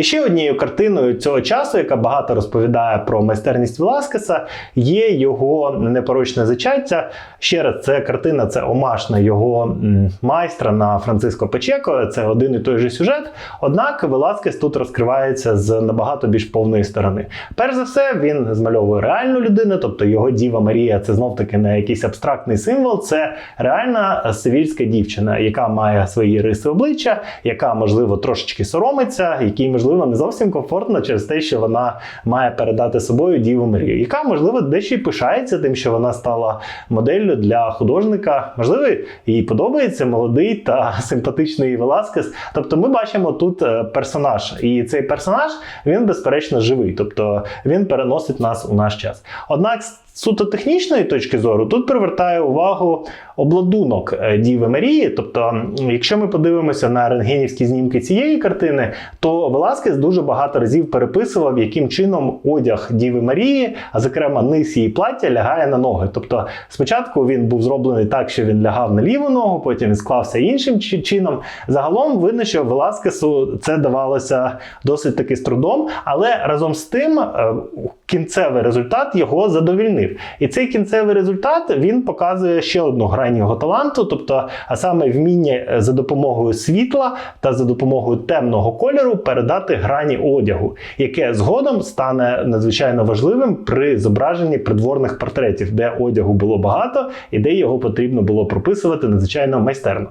І ще однією картиною цього часу, яка багато розповідає про майстерність Веласкеса, є його непорочне зачаття. Ще раз, це картина, це омаш на його майстра на Франциско Печеко. Це один і той же сюжет. Однак Веласкес тут розкривається з набагато більш повної сторони. Перш за все, він змальовує реальну людину, тобто його Діва Марія це знов таки не якийсь абстрактний символ, це реальна сивільська дівчина, яка має свої риси обличчя, яка можливо трошечки соромиться, якій можливо не зовсім комфортно через те, що вона має передати собою Діву Марію, яка можливо дещо й пишається тим, що вона стала моделлю для художника. Можливо, їй подобається молодий та симпатичний Веласкес. Тобто, ми бачимо тут е, персонаж, і цей персонаж він безперечно живий, тобто він переносить нас у наш час. Однак суто технічної точки зору тут привертає увагу обладунок е, Діви Марії. Тобто, якщо ми подивимося на рентгенівські знімки цієї картини, то Веласкес дуже багато разів переписував, яким чином одяг Діви Марії, а зокрема низ її плаття, лягає на ноги. Тобто, спочатку він був зроблений так, що він лягав на ліву ногу, потім він склався іншим чи- чином. Загалом видно, що Веласкесу це давалося досить таки з трудом, але разом з тим е, кінцевий результат його задовільнив. І цей кінцевий результат він показує ще одну грань його таланту, тобто, а саме вміння е, за допомогою світла та за допомогою темного кольору передати грані одягу, яке згодом стане надзвичайно важливим при зображенні придворних портретів, де одягу було багато і де його потрібно було прописувати надзвичайно майстерно.